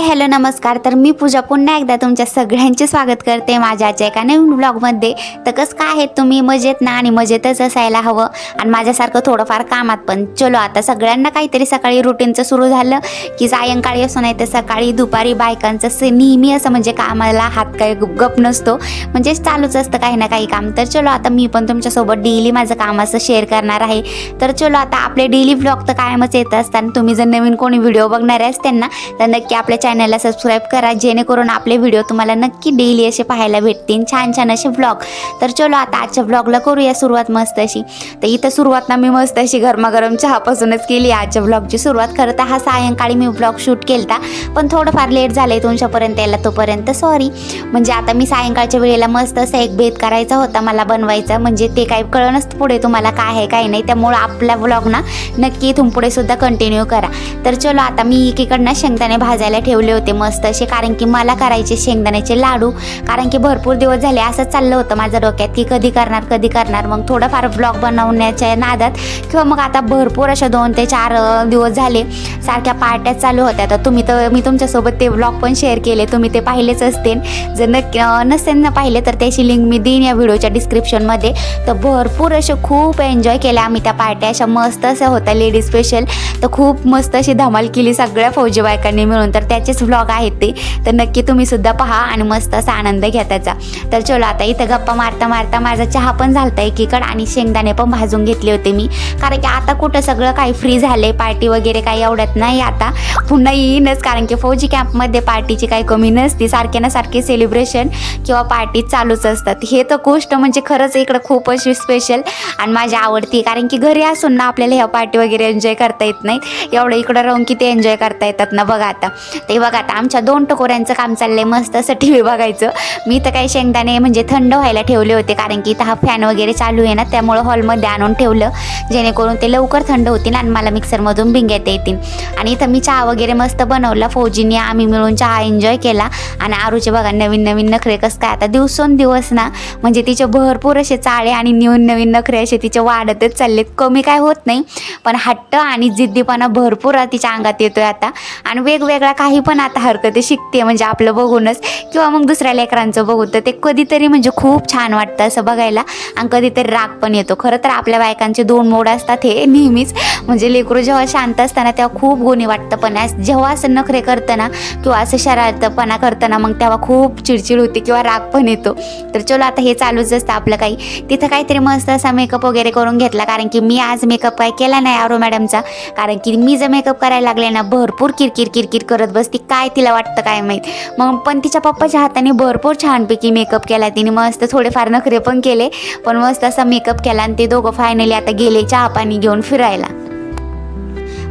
Hi hello नमस्कार. तर मी पूजा पुन्हा एकदा तुमच्या सगळ्यांचे स्वागत करते माझ्या आजच्या एका नवीन ब्लॉगमध्ये तर कसं काय आहेत तुम्ही मजेत ना? आणि मजेतच असायला हवं. आणि माझ्यासारखं थोडंफार कामात पण. चलो आता सगळ्यांना काहीतरी सकाळी रुटीनचं सुरू झालं की सायंकाळी असो नाही तर सकाळी दुपारी बायकांचं नेहमी असं म्हणजे कामाला हात काही गप गप नसतो. म्हणजे चालूच असतं काही ना काही काम. तर चलो आता मी पण तुमच्यासोबत डेली माझं काम असं शेअर करणार आहे. तर चलो आता आपले डेली ब्लॉग तर कायमच येत असतात. तुम्ही जर नवीन कोणी व्हिडिओ बघणारे असतील ना तर नक्की आपल्या चॅनलला सबस्क्राईब करा जेणेकरून आपले व्हिडिओ तुम्हाला नक्की डेली असे पाहायला भेटतील. छान छान असे व्लॉग तर चलो आता आजच्या व्लॉगला करूया सुरुवात मस्त अशी. तर इथं सुरुवात ना मी मस्त अशी गरमागरम चहापासूनच केली आजच्या व्लॉगची सुरुवात. खरं तर हा सायंकाळी मी व्लॉग शूट केलता पण थोडंफार लेट झालं आहे तुमच्यापर्यंत यायला तोपर्यंत सॉरी म्हणजे आता मी सायंकाळच्या वेळेला मस्त असा एक भेद करायचा होता मला बनवायचा. म्हणजे ते काही कळलं नसतं पुढे तुम्हाला काय आहे काय नाही. त्यामुळं आपला व्लॉग ना नक्की इथून पुढे सुद्धा कंटिन्यू करा. तर चलो आता मी एकीकडनं शेंगदाणे भाजायला ठेवले. होते मस्त असे कारण की मला करायचे शेंगदाण्याचे लाडू. कारण की भरपूर दिवस झाले असं चाललं होतं माझ्या डोक्यात की कधी करणार कधी करणार. मग थोडंफार ब्लॉग बनवण्याच्या नादात किंवा मग आता भरपूर अशा दोन ते चार दिवस झाले. सारख्या पार्ट्या चालू होत्या. तर तुम्ही तर मी तुमच्यासोबत ते ब्लॉग पण शेअर केले. तुम्ही ते पाहिलेच असतील. जर नक्की नसेन नसेल ना पाहिले तर त्याची लिंक मी देईन या व्हिडिओच्या डिस्क्रिप्शनमध्ये तर भरपूर असे खूप एन्जॉय केल्या आम्ही त्या पार्ट्या. अशा मस्त अशा होत्या लेडीज स्पेशल तर खूप मस्त अशी धमाल केली सगळ्या फौजी बायकांनी मिळून. तर त्या त्याचेच व्लॉग आहेत ते. तर नक्की तुम्ही सुद्धा पहा आणि मस्त असा आनंद घ्या त्याचा. तर चलो आता इथं गप्पा मारता मारता माझा चहा पण झालता एकीकडं आणि शेंगदाणे पण भाजून घेतले होते मी. कारण की आता कुठं सगळं काही फ्री झाले पार्टी वगैरे काही आवडत नाही आता. पुन्हा येईनच कारण की फौजी कॅम्पमध्ये पार्टीची काही कमी नसती. सारखे ना सारखे सेलिब्रेशन किंवा पार्टी चालूच असतात. हे तर गोष्ट म्हणजे खरंच इकडं खूप अशी स्पेशल आणि माझी आवडती कारण की घरी असून ना आपल्याला ह्या पार्टी वगैरे एन्जॉय करता येत नाहीत. एवढं इकडं राहून किती एन्जॉय करता येतात ना बघा आता. ते बघा आता आमच्या दोन टकोऱ्यांचं काम चाललंय मस्त असं टी व्ही बघायचं. मी तर काही शेंगदाणे म्हणजे थंड व्हायला ठेवले होते कारण की इथं हा फॅन वगैरे चालू आहे ना त्यामुळं हॉलमध्ये आणून ठेवलं जेणेकरून ते लवकर थंड होतील आणि मला मिक्सरमधून भिंग्यात येतील. आणि इथं मी चहा वगैरे मस्त बनवला फौजीने आम्ही मिळून चहा एन्जॉय केला. आणि आरूचे बघा नवीन नवीन नखरे कसं काय आता दिवसोंदिवस ना म्हणजे तिचे भरपूर असे चाळे आणि नवीन नवीन नखरे असे तिचे वाढतच चाललेत. कमी काय होत नाही पण हट्ट आणि जिद्दीपणा भरपूर तिच्या अंगात येतोय आता. आणि वेगवेगळ्या काही पण आता हरकती शिकते म्हणजे आपलं बघूनच. किंवा मग दुसऱ्या लेकरांचं बघून तर ते कधीतरी म्हणजे खूप छान वाटतं असं बघायला. आणि कधीतरी राग पण येतो. खरं तर आपल्या बायकांचे दोन मोड असतात हे नेहमीच. म्हणजे लेकरू जेव्हा शांत असताना तेव्हा खूप गुणी वाटतं. पण जेव्हा असं नखरे करतं ना किंवा असं शरारतपणा करताना मग तेव्हा खूप चिडचिड होते किंवा राग पण येतो. तर चलो आता हे चालूच असतं आपलं काही. तिथं काहीतरी मस्त असा मेकअप वगैरे करून घेतला. कारण की मी आज मेकअप काय केला नाही आरो मॅडमचा. कारण की मी जर मेकअप करायला लागले ना भरपूर किरकिर किरकिर करत बस ती काय तिला वाटतं काय माहीत. मग पण तिच्या पप्पाच्या हाताने भरपूर छानपैकी मेकअप केला तिने. मस्त थोडेफार नखरे पण केले. पण मस्त असा मेकअप केला आणि ते दोघं फायनली आता गेले चहा पाणी घेऊन फिरायला.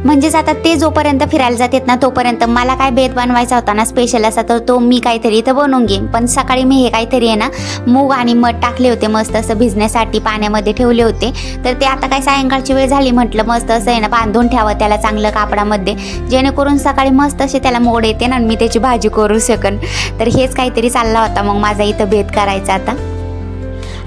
म्हणजेच आता ते जोपर्यंत फिरायला जातात ना तोपर्यंत मला काय भेद बनवायचा होता ना स्पेशल असा तर तो मी काहीतरी इथं बनवून घेईन. पण सकाळी मी हे काहीतरी आहे ना मूग आणि मध टाकले होते मस्त असं भिजण्यासाठी पाण्यामध्ये ठेवले होते. तर ते आता काय सायंकाळची वेळ झाली म्हटलं मस्त असं आहे ना बांधून ठेवा त्याला चांगलं कापडामध्ये. जेणेकरून सकाळी मस्त असे त्याला मोड येते ना मी त्याची भाजी करू शकन. तर हेच काहीतरी चालला होता मग माझा इथं भेद करायचा आता.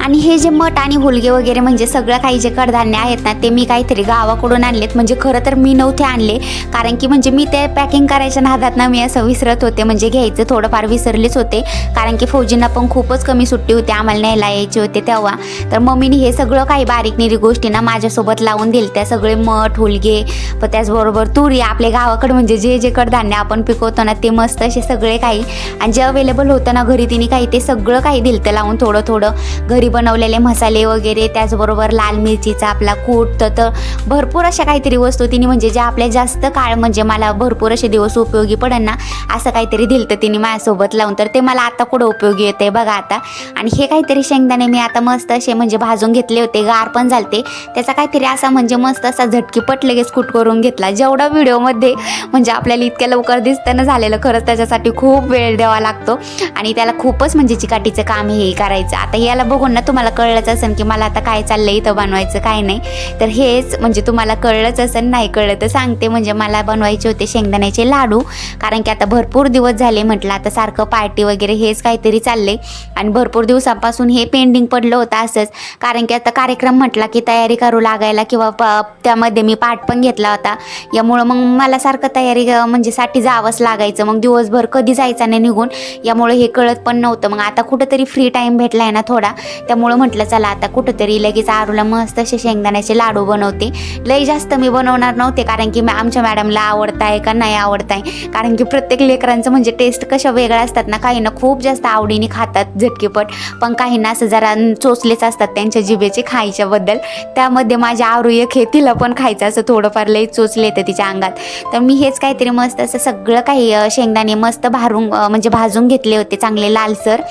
आणि हे जे मठ आणि हुलगे वगैरे म्हणजे सगळं काही जे कडधान्य आहेत ना ते मी काहीतरी गावाकडून आणलेत. म्हणजे खरं तर मी नव्हते आणले. कारण की म्हणजे मी ते पॅकिंग करायच्या नादात ना मी असं विसरत होते. म्हणजे घ्यायचं थोडंफार विसरलेच होते. कारण की फौजींना पण खूपच कमी सुट्टी होती. आम्हाला न्यायला यायचे होते तेव्हा. तर मम्मीने हे सगळं काही बारीक निरी गोष्टी ना माझ्यासोबत लावून दिल त्या सगळे मठ हुलगे पण त्याचबरोबर तुरी आपल्या गावाकडे म्हणजे जे जे कडधान्य आपण पिकवतो ना ते मस्त असे सगळे काही. आणि जे अवेलेबल होतं ना घरी तिने काही ते सगळं काही दिलं लावून थोडं थोडं. घरी बनवलेले मसाले वगैरे त्याचबरोबर लाल मिरचीचा आपला कूट तर भरपूर अशा काहीतरी वस्तू तिने म्हणजे ज्या आपल्या जास्त काळ म्हणजे मला भरपूर असे दिवस उपयोगी पडेल ना असं काहीतरी दिलं तर तिने माझ्यासोबत लावून. तर ते मला आता कुठं उपयोगी येते बघा आता. आणि हे काहीतरी शेंगदाणे मी आता मस्त असे म्हणजे भाजून घेतले होते गार पण झालते. त्याचा काहीतरी असा म्हणजे मस्त असा झटकीपट लगेच कुट करून घेतला. जेवढा व्हिडिओमध्ये म्हणजे आपल्याला इतक्या लवकर दिसताना झालेलं खरंच त्याच्यासाठी खूप वेळ द्यावा लागतो. आणि त्याला खूपच म्हणजे चिकाटीचं काम हे करायचं. आता याला बघून ना तुम्हाला कळलंच असेल की मला आता काय चाललं इथं बनवायचं काय नाही. तर हेच म्हणजे तुम्हाला कळलंच असेल नाही कळलं तर सांगते. म्हणजे मला बनवायचे होते शेंगदाण्याचे लाडू. कारण की आता भरपूर दिवस झाले म्हटलं आता सारखं पार्टी वगैरे हेच काहीतरी चालले आणि भरपूर दिवसापासून हे पेंडिंग पडलं होतं असंच. कारण की आता कार्यक्रम म्हटला की तयारी करू लागायला किंवा प त्यामध्ये मी पाठ पण घेतला होता. यामुळं मग मला सारखं तयारी म्हणजे साठी जावंच लागायचं. मग दिवसभर कधी जायचं नाही निघून यामुळे हे कळत पण नव्हतं. मग आता कुठंतरी फ्री टाईम भेटला आहे ना थोडा. त्यामुळं म्हटलं चला आता कुठंतरी लगेच आरूला मस्त असे शेंगदाण्याचे लाडू बनवते. लई जास्त मी बनवणार नव्हते कारण की आमच्या मॅडमला आवडत आहे का नाही आवडत आहे कारण की प्रत्येक लेकरांचं म्हणजे टेस्ट कशा वेगळ्या असतात ना काही ना खूप जास्त आवडीने खातात झटकेपट पण काहींना असं जरा चोचलेच असतात त्यांच्या जिभेचे खायच्याबद्दल. त्यामध्ये माझ्या आरू एक हे तिला पण खायचं असं थोडंफार लई चोचले येतं तिच्या अंगात. तर मी हेच काहीतरी मस्त असं सगळं काही शेंगदाणे मस्त भारून म्हणजे भाजून घेतले होते चांगले लालसर.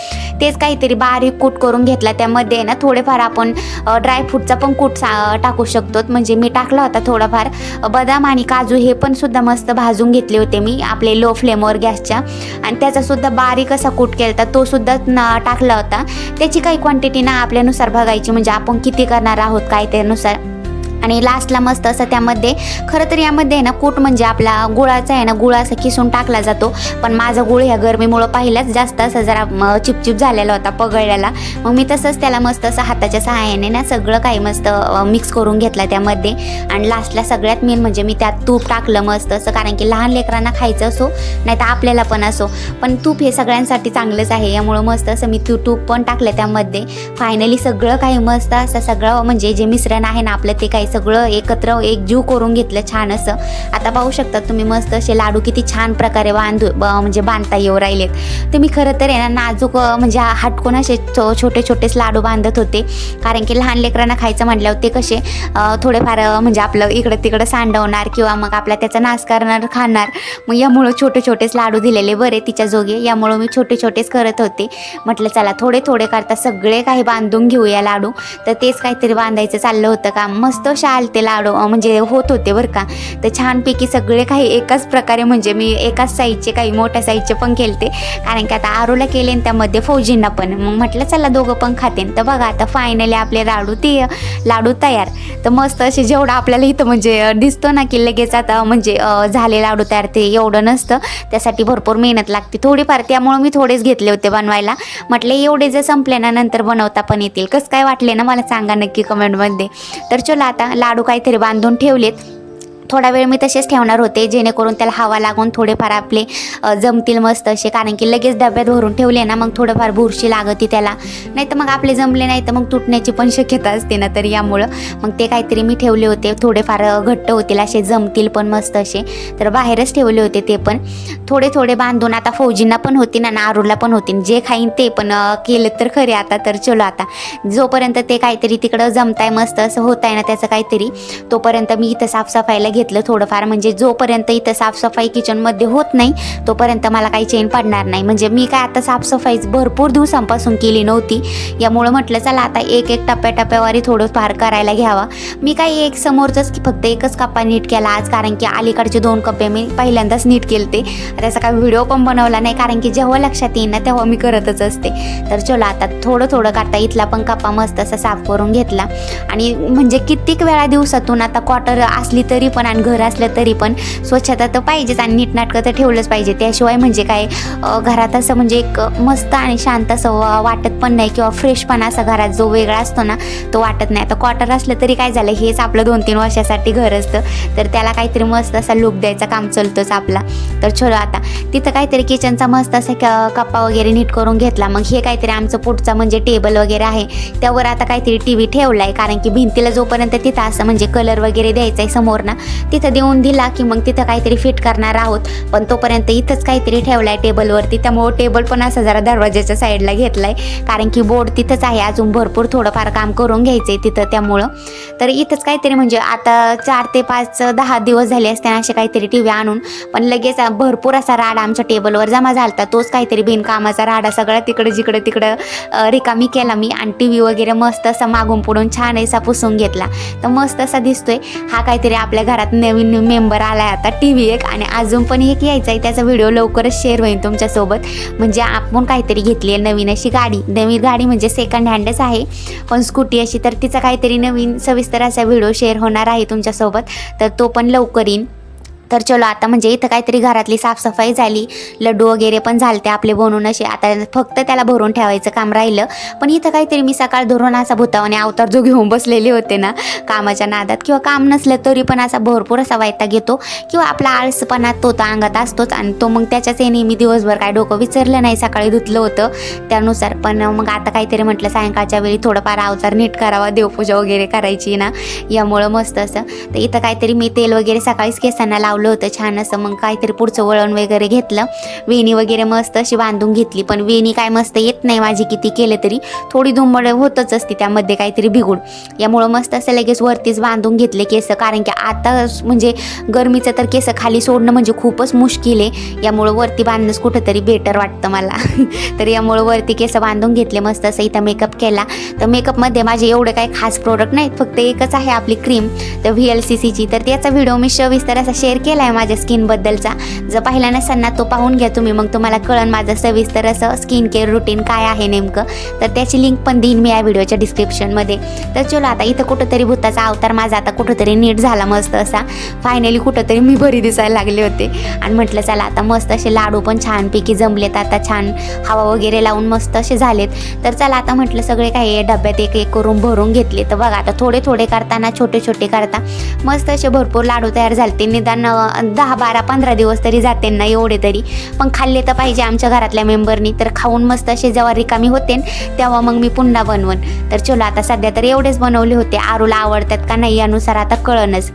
तेच काहीतरी बारीक कूट करून घेतला त्या त्यामध्ये आहे ना थोडेफार आपण ड्रायफ्रूटचा पण कूट सा टाकू शकतो म्हणजे मी टाकला होता थोडाफार. बदाम आणि काजू हे पण सुद्धा मस्त भाजून घेतले होते मी आपले लो फ्लेमवर गॅसच्या. आणि त्याचासुद्धा बारीक असा कूट केला होता तो सुद्धा न- टाकला होता. त्याची काही क्वांटिटी ना आपल्यानुसार बघायची. म्हणजे आपण किती करणार आहोत काय त्यानुसार. आणि लास्टला मस्त असं त्यामध्ये खरं तर यामध्ये आहे ना कूट म्हणजे आपला गुळाचा आहे ना गुळ असा किसून टाकला जातो. पण माझा गुळ ह्या गरमीमुळं पाहिलाच जास्त असं जरा चिपचिप झालेला होता पगळलेला. मग मी तसंच त्याला मस्त असं हाताच्या सहाय्याने ना सगळं काही मस्त मिक्स करून घेतलं त्यामध्ये. आणि लास्टला सगळ्यात मेन म्हणजे मी त्यात तूप टाकलं मस्त असं कारण की लहान लेकरांना खायचं असो नाही तर आपल्याला पण असो. पण तूप हे सगळ्यांसाठी चांगलंच आहे यामुळं मस्त असं मी तू तूप पण टाकलं त्यामध्ये. फायनली सगळं काही मस्त असं सगळं म्हणजे जे मिश्रण आहे ना आपलं ते काही सगळं एकत्र एक जीव करून घेतलं छान असं. आता पाहू शकता तुम्ही मस्त असे लाडू किती छान प्रकारे बांधू म्हणजे बांधता येऊ राहिलेत. ते मी खरं तर आहे ना नाजूक म्हणजे हटकून असे छो- छोटे छोटेच लाडू बांधत होते. कारण की लहान लेकरांना खायचं म्हटल्यावर ते कसे थोडेफार म्हणजे आपलं इकडं तिकडं सांडवणार किंवा मग आपला त्याचा नाश करणार खाणार. मग यामुळं छोटे छोटेच लाडू दिलेले बरे तिच्या जोगे. यामुळं मी छोटे छोटेच करत होते. म्हटलं चला थोडे थोडे करता सगळे काही बांधून घेऊया लाडू. तर तेच काहीतरी बांधायचं चाललं होतं का मस्त अशा ते लाडू म्हणजे होत होते बरं का. तर छानपैकी सगळे काही एकाच प्रकारे म्हणजे मी एकाच साईजचे काही मोठ्या साईजचे पण केलते. कारण की आता आरूला केले आणि त्यामध्ये फौजींना पण. मग म्हटलं चला दोघं पण खातेन तर बघा आता फायनली आपले लाडू ते लाडू तयार. तर मस्त असे जेवढं आपल्याला इथं म्हणजे दिसतो ना की लगेच आता म्हणजे झाले लाडू तयार ते एवढं नसतं. त्यासाठी भरपूर मेहनत लागते. थोडीफार त्यामुळं मी थोडेच घेतले होते बनवायला. म्हटलं एवढे जर संपले ना नंतर बनवता पण येतील. कसं काय वाटले ना मला सांगा नक्की कमेंटमध्ये तर चला आता लाडू काहीतरी बांधून ठेवलेत. थोडा वेळ मी तसेच ठेवणार होते जेणेकरून त्याला हवा लागून थोडेफार आपले जमतील मस्त असे. कारण की लगेच डब्यात भरून ठेवले ना मग थोडंफार बुरशी लागती त्याला. नाही तर मग आपले जमले नाही तर मग तुटण्याची पण शक्यता असते ना तर यामुळं. मग ते काहीतरी मी ठेवले होते थोडेफार घट्ट होतील असे जमतील पण मस्त असे. तर बाहेरच ठेवले होते ते पण. थोडे थोडे बांधून आता फौजींना पण होती ना आरूला पण होती. जे खाईन ते पण केलं तर खरे आता तर चलो आता. जोपर्यंत ते काहीतरी तिकडं जमताय मस्त असं होत आहे ना त्याचं काहीतरी तोपर्यंत मी इथं साफसफाईला घेतलं थोडंफार. म्हणजे जोपर्यंत इथं साफसफाई किचनमध्ये होत नाही तोपर्यंत मला काही चेन पडणार नाही. म्हणजे मी काय आता साफसफाई भरपूर दिवसांपासून केली नव्हती. यामुळं म्हटलं चला आता एक एक टप्प्याटप्प्यावारी थोडंफार करायला घ्यावा. मी काही एक समोरचंच की फक्त एकच कप्पा नीट केला आज कारण की अलीकडचे दोन कप्पे मी पहिल्यांदाच नीट केले होते त्याचा काही व्हिडिओ पण बनवला नाही कारण की जेव्हा लक्षात येईन ना तेव्हा मी करतच असते. तर चलो आता थोडं थोडं करता इथला पण कप्पा मस्त असा साफ करून घेतला. आणि म्हणजे कित्येक वेळा दिवसातून आता क्वार्टर असली तरी पण आणि घर असलं तरी पण स्वच्छता तर पाहिजेच आणि नीटनाटकं तर ठेवलंच पाहिजे. त्याशिवाय म्हणजे काय घरात असं म्हणजे एक मस्त आणि शांत असं वाटत पण नाही किंवा फ्रेशपणा असा घरात जो वेगळा असतो ना तो वाटत नाही. आता क्वार्टर असलं तरी काय झालं हेच आपलं दोन तीन वर्षासाठी घर असतं. तर त्याला काहीतरी मस्त असा लुक द्यायचा काम चालतोच आपला. तर चलो आता तिथं काहीतरी किचनचा मस्त असा क- कप्पा वगैरे नीट करून घेतला. मग हे काहीतरी आमचं पुढचा म्हणजे टेबल वगैरे आहे. त्यावर आता काहीतरी टी व्ही ठेवला आहे कारण की भिंतीला जोपर्यंत तिथं असं म्हणजे कलर वगैरे द्यायचा आहे समोर ना तिथं देऊन दिला की मग तिथं काहीतरी फिट करणार आहोत. पण तोपर्यंत इथंच काहीतरी ठेवला आहे टेबलवरती. त्यामुळं टेबल पण असं जरा दरवाजाच्या साईडला घेतला आहे कारण की बोर्ड तिथंच आहे. अजून भरपूर थोडंफार काम करून घ्यायचं आहे तिथं त्यामुळं. तर इथंच काहीतरी म्हणजे आता चार ते पाच दहा दिवस झाले असते असे काहीतरी टी व्ही आणून. पण लगेच भरपूर असा राडा आमच्या टेबलवर जमा झाला होता तोच काहीतरी बिनकामाचा राडा सगळा तिकडे जिकडे तिकडं रिकामी केला मी. आणि टी व्ही वगैरे मस्त असा मागून पुढून छान असा पुसून घेतला. तर मस्त असा दिसतोय. हा काहीतरी आपल्या घरात नवीन मेंबर आला आहे आता टी व्ही एक आणि अजून पण एक यायचा आहे. त्याचा व्हिडिओ लवकरच शेअर होईल तुमच्यासोबत. म्हणजे आपण काहीतरी घेतली आहे नवीन अशी गाडी. नवीन गाडी म्हणजे सेकंड हँडच आहे. पण स्कूटी अशी तर तिचा काहीतरी नवीन सविस्तर असा व्हिडिओ शेअर होणार आहे तुमच्यासोबत. तर तो पण लवकर येईन. तर चलो आता म्हणजे इथं काहीतरी घरातली साफसफाई झाली. लड्डू वगैरे पण झालते आपले बनवून असे. आता फक्त त्याला भरून ठेवायचं काम राहिलं. पण इथं काहीतरी मी सकाळ धरून असा भूतावाने अवतार जो घेऊन बसलेले होते ना कामाच्या नादात किंवा काम नसलं तरी पण असा भरपूर असा वायता घेतो. किंवा आपला आळसपणा तो तर अंगात असतोच आणि तो मग त्याच्याच याने मी दिवसभर काय डोकं विचारलं नाही सकाळी धुतलं होतं. त्यानुसार पण मग आता काहीतरी म्हटलं सायंकाळच्या वेळी थोडंफार अवतार नीट करावा देवपूजा वगैरे करायची ना. यामुळं मस्त असं. तर इथं काहीतरी मी तेल वगैरे सकाळीच केसांना लावलं होतं छान असं. मग काहीतरी पुढचं वळण वगैरे घेतलं. वेणी वगैरे मस्त अशी बांधून घेतली. पण वेणी काय मस्त येत नाही माझी किती केले तरी. थोडी धुंबड होतच असते त्यामध्ये काहीतरी भिगूड यामुळं मस्त असं लगेच वरतीच बांधून घेतले केस. कारण की आता म्हणजे गरमीचं तर केस खाली सोडणं म्हणजे खूपच मुश्किल आहे. यामुळं वरती बांधणंच कुठंतरी बेटर वाटतं मला. तर यामुळं वरती केस बांधून घेतले मस्त असं इथं मेकअप केला. तर मेकअपमध्ये माझे एवढे काही खास प्रोडक्ट नाहीत. फक्त एकच आहे आपली क्रीम तर व्ही एल सी सीची तर त्याचा व्हिडिओ मी सविस्तर असा शेअर केला. केला आहे माझ्या स्किनबद्दलचा जर पाहिला नसताना ना तो पाहून घ्या तुम्ही. मग तुम्हाला कळण माझं सविस्तर असं स्किन केअर रुटीन काय आहे नेमकं. तर त्याची लिंक पण देईन मी या व्हिडिओच्या डिस्क्रिप्शनमध्ये तर चलो आता इथं कुठंतरी भूताचा अवतार माझा आता कुठंतरी नीट झाला मस्त असा. फायनली कुठंतरी मी बरी दिसायला लागले होते. आणि म्हटलं चला आता मस्त असे लाडू पण छानपैकी जमलेत. आता छान हवा वगैरे लावून मस्त असे झालेत. तर चला आता म्हटलं सगळे काही डब्यात एक एक करून भरून घेतले. तर बघा आता थोडे थोडे करताना छोटे छोटे करता मस्त असे भरपूर लाडू तयार झाले. निदान दहा बारा पंधरा दिवस तरी जाते ना एवढे तरी. पण खाल्ले तर पाहिजे आमच्या घरातल्या मेंबरनी. तर खाऊन मस्त असे जेव्हा रिकामी होते तेव्हा मग मी पुन्हा बनवन. तर चलो आता सध्या तर एवढेच बनवले होते. आरूला आवडतात का नाही यानुसार आता कळणच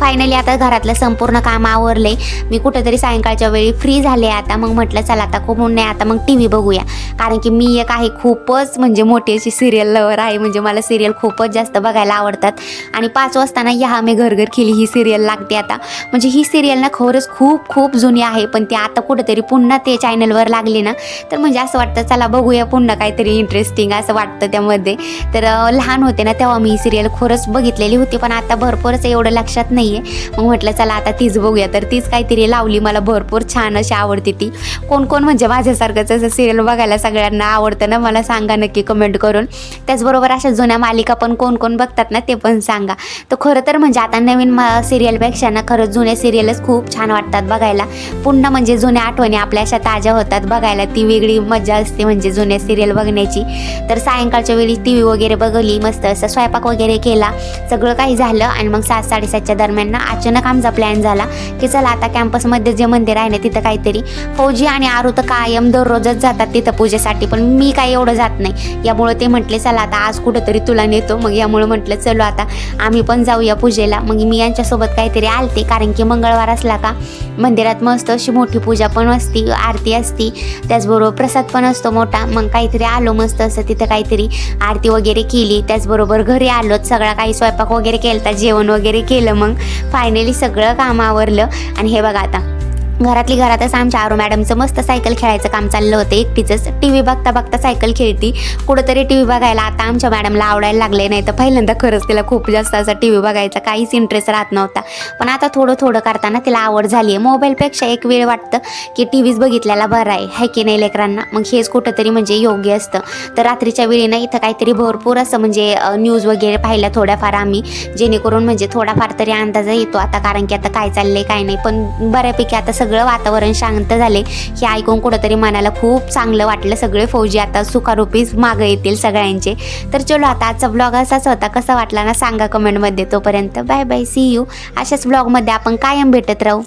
फायनली आता घरातलं संपूर्ण काम आवरले. मी कुठेतरी सायंकाळच्या वेळी फ्री झाले आता. मग म्हटलं चला आता खूप ऊन नाही आता मग टी व्ही बघूया. कारण की मी एक आहे खूपच म्हणजे मोठी अशी सिरियल लवर आहे. म्हणजे मला सिरियल खूपच जास्त बघायला आवडतात. आणि पाच वाजता ना या मी घर घर खेळी ही सिरियल लागते आता. म्हणजे ही सिरियल ना खरंच खूप खूप जुनी आहे. पण ती आता कुठेतरी पुन्हा ते चॅनलवर लागली ना तर म्हणजे असं वाटतं चला बघूया पुन्हा काहीतरी इंटरेस्टिंग असं वाटतं त्यामध्ये. तर लहान होते ना तेव्हा मी ही सिरियल खरंच बघितलेली होती. पण आता भरपूरच एवढं लक्षात नाही आहे मग म्हटलं चला आता तीच बघूया. तर तीच काहीतरी लावली मला भरपूर छान अशी आवडते ती. कोण कोण म्हणजे माझ्यासारखंच असं सिरियल बघायला सगळ्यांना आवडतं ना मला सांगा नक्की कमेंट करून. त्याचबरोबर अशा जुन्या मालिका पण कोण कोण बघतात ना ते पण सांगा. तर खरं तर म्हणजे आता नवीन सिरियलपेक्षा ना खरंच जुन्या सिरियलच खूप छान वाटतात बघायला. पुन्हा म्हणजे जुन्या आठवणी आपल्या अशा ताज्या होतात बघायला. ती वेगळी मजा असते म्हणजे जुन्या सिरियल बघण्याची. तर सायंकाळच्या वेळी टी व्ही वगैरे बघली मस्त असं स्वयंपाक वगैरे केला. सगळं काही झालं आणि मग सात साडेसातच्या दरम्यान ना अचानक आमचा प्लॅन झाला की चला आता कॅम्पसमध्ये जे मंदिर आहे ना तिथं काहीतरी फौजी आणि आरू तर कायम दररोजच जातात तिथं पूजेसाठी. पण मी काय एवढं जात नाही. यामुळे ते म्हटले चला आता आज कुठंतरी तुला नेतो. मग यामुळे म्हटलं चलो आता आम्ही पण जाऊया पूजेला. मग मी यांच्यासोबत काहीतरी आलते. कारण की मंगळवार असला का मंदिरात मस्त अशी मोठी पूजा पण असती आरती असती. त्याचबरोबर प्रसाद पण असतो मोठा. मग काहीतरी आलो मस्त असं तिथं काहीतरी आरती वगैरे केली. त्याचबरोबर घरी आलोत. सगळा काही स्वयंपाक वगैरे केलं जेवण वगैरे केलं मग. फायनली सगळं काम आवरलं आणि हे बघा आता. घरातली घरातच आमच्या आरो मॅडमचं मस्त सायकल खेळायचं काम चाललं होतं. एकटीचंच टी व्ही बघता बघता सायकल खेळती. कुठंतरी टी व्ही बघायला आता आमच्या मॅडमला आवडायला लागले नाही तर पहिल्यांदा खरंच तिला खूप जास्त असा टी व्ही बघायचा काहीच इंटरेस्ट राहत नव्हता. पण आता थोडं थोडं करताना तिला आवड झाली आहे मोबाईलपेक्षा एक वेळ वाटतं की टी व्हीच बघितल्याला बरं आहे. है की नाही लेकरांना? मग हेच कुठंतरी म्हणजे योग्य असतं. तर रात्रीच्या वेळी ना इथं काहीतरी भरपूर असं म्हणजे न्यूज वगैरे पाहिल्या थोड्याफार आम्ही. जेणेकरून म्हणजे थोडाफार तरी अंदाज येतो आता. कारण की आता काय चाललंय काय नाही. पण बऱ्यापैकी आता सगळं वातावरण शांत झाले. हे ऐकून कुठंतरी मनाला खूप चांगलं वाटलं. सगळे फौजी आता सुखारूपीच मागं येतील सगळ्यांचे. तर चलो आता आजचा ब्लॉग असाच होता कसा वाटला ना सांगा कमेंटमध्ये तोपर्यंत बाय बाय सी यू अशाच ब्लॉगमध्ये आपण कायम भेटत राहू.